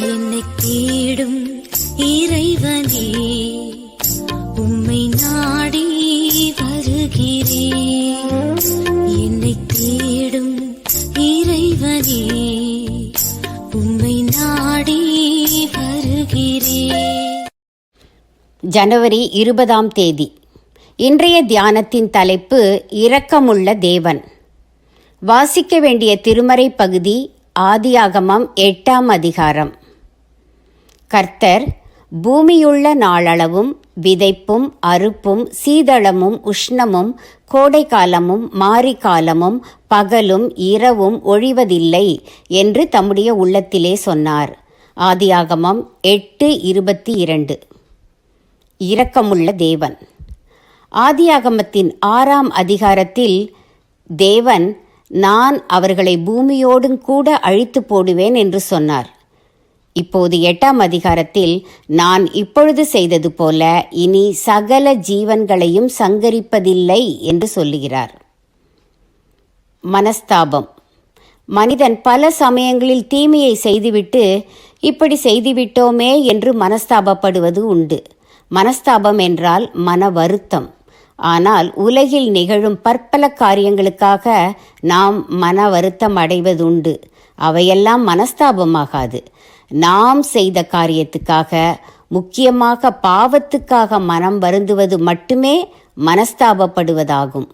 என்னை தேடும் இறைவனே உம்மை நாடி வருகிறேன் என்னை தேடும் இறைவனே உம்மை நாடி வருகிறேன் ஜனவரி இருபதாம் தேதி. இன்றைய தியானத்தின் தலைப்பு இரக்கமுள்ள தேவன். வாசிக்க வேண்டிய திருமறை பகுதி ஆதியாகமம் எட்டாம் அதிகாரம். கர்த்தர் பூமியுள்ள நாளளவும் விதைப்பும் அறுப்பும் சீதளமும் உஷ்ணமும் கோடைக்காலமும் மாரிக்காலமும் பகலும் இரவும் ஒழிவதில்லை என்று தம்முடைய உள்ளத்திலே சொன்னார். ஆதியாகமம் எட்டு இருபத்தி இரண்டு. இரக்கமுள்ள தேவன். ஆதியாகமத்தின் ஆறாம் அதிகாரத்தில் தேவன் நான் அவர்களை பூமியோடும் கூட அழித்து போடுவேன் என்று சொன்னார். இப்போது எட்டாம் அதிகாரத்தில் நான் இப்பொழுது செய்தது போல இனி சகல ஜீவன்களையும் சங்கரிப்பதில்லை என்று சொல்லுகிறார். மனஸ்தாபம். மனிதன் பல சமயங்களில் தீமையை செய்துவிட்டு இப்படி செய்துவிட்டோமே என்று மனஸ்தாபப்படுவது உண்டு. மனஸ்தாபம் என்றால் மன வருத்தம். ஆனால் உலகில் நிகழும் பற்பல காரியங்களுக்காக நாம் மன வருத்தம் அடைவதுண்டு. அவையெல்லாம் மனஸ்தாபமாகாது. நாம் செய்த காரியத்துக்காக முக்கியமாக பாவத்துக்காக மனம் வருந்துவது மட்டுமே மனஸ்தாபப்படுவதாகும்.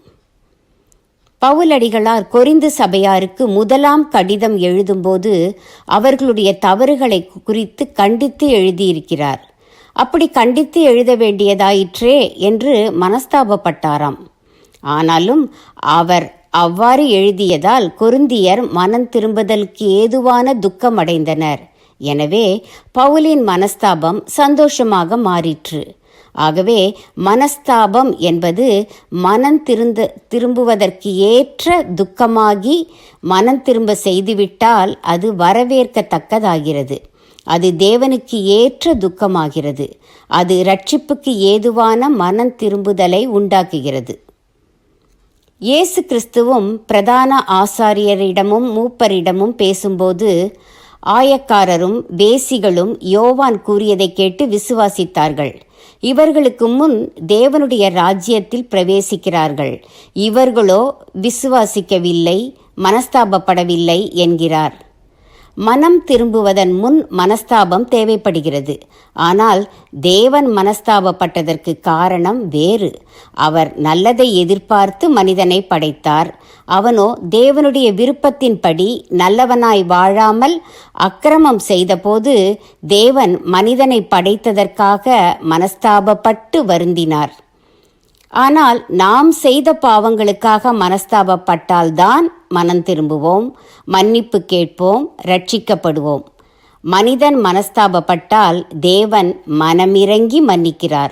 பவுலடிகளார் கொரிந்து சபையாருக்கு முதலாம் கடிதம் எழுதும்போது அவர்களுடைய தவறுகளை குறித்து கண்டித்து எழுதியிருக்கிறார். அப்படி கண்டித்து எழுத வேண்டியதாயிற்றே என்று மனஸ்தாபப்பட்டாராம். ஆனாலும் அவர் அவ்வாறு எழுதியதால் கொருந்தியர் மனம் திரும்புதலுக்கு ஏதுவான துக்கமடைந்தனர். எனவே பவுலின் மனஸ்தாபம் சந்தோஷமாக மாறிற்று. ஆகவே மனஸ்தாபம் என்பது மனம் திருந்த திரும்புவதற்கு ஏற்ற துக்கமாகி மனம் திரும்ப செய்துவிட்டால் அது வரவேற்கத்தக்கதாகிறது. அது தேவனுக்கு ஏற்ற துக்கமாகிறது. அது ரட்சிப்புக்கு ஏதுவான மனம் திரும்புதலை உண்டாக்குகிறது. இயேசு கிறிஸ்துவும் பிரதான ஆசாரியரிடமும் மூப்பரிடமும் பேசும்போது ஆயக்காரரும் வேசிகளும் யோவான் கூறியதை கேட்டு விசுவாசித்தார்கள். இவர்களுக்கு முன் தேவனுடைய ராஜ்யத்தில் பிரவேசிக்கிறார்கள். இவர்களோ விசுவாசிக்கவில்லை மனஸ்தாபப்படவில்லை என்கிறார். மனம் திரும்புவதன் முன் மனஸ்தாபம் தேவைப்படுகிறது. ஆனால் தேவன் மனஸ்தாபப்பட்டதற்கு காரணம் வேறு. அவர் நல்லதை எதிர்பார்த்து மனிதனை படைத்தார். அவனோ தேவனுடைய விருப்பத்தின்படி நல்லவனாய் வாழாமல் அக்கிரமம் செய்தபோது தேவன் மனிதனை படைத்ததற்காக மனஸ்தாபப்பட்டு வருந்தினார். ஆனால் நாம் செய்த பாவங்களுக்காக மனஸ்தாபப்பட்டால்தான் மனம் திரும்புவோம். மன்னிப்பு கேட்போம். ரட்சிக்கப்படுவோம். மனிதன் மனஸ்தாபப்பட்டால் தேவன் மனமிறங்கி மன்னிக்கிறார்.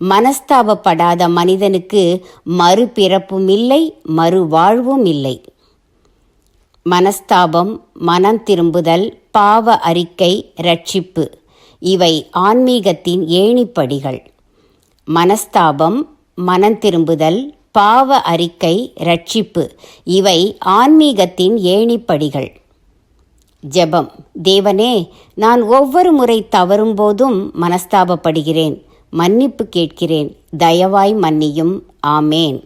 மனஸ்தாபப்படாத மனிதனுக்கு மறுபிறப்பும் இல்லை மறுவாழ்வும் இல்லை மனஸ்தாபம் மனம் திரும்புதல் பாவ அறிக்கை ரட்சிப்பு. இவை ஆன்மீகத்தின் ஏணிப்படிகள். மனஸ்தாபம் மனம் திரும்புதல் பாவ அறிக்கை ரட்சிப்பு. இவை ஆன்மீகத்தின் ஏணிப்படிகள். ஜெபம். தேவனே நான் ஒவ்வொரு முறை தவறும் போதும் மனஸ்தாபப்படுகிறேன். மன்னிப்பு கேட்கிறேன். தயவாய் மன்னியும். ஆமேன்.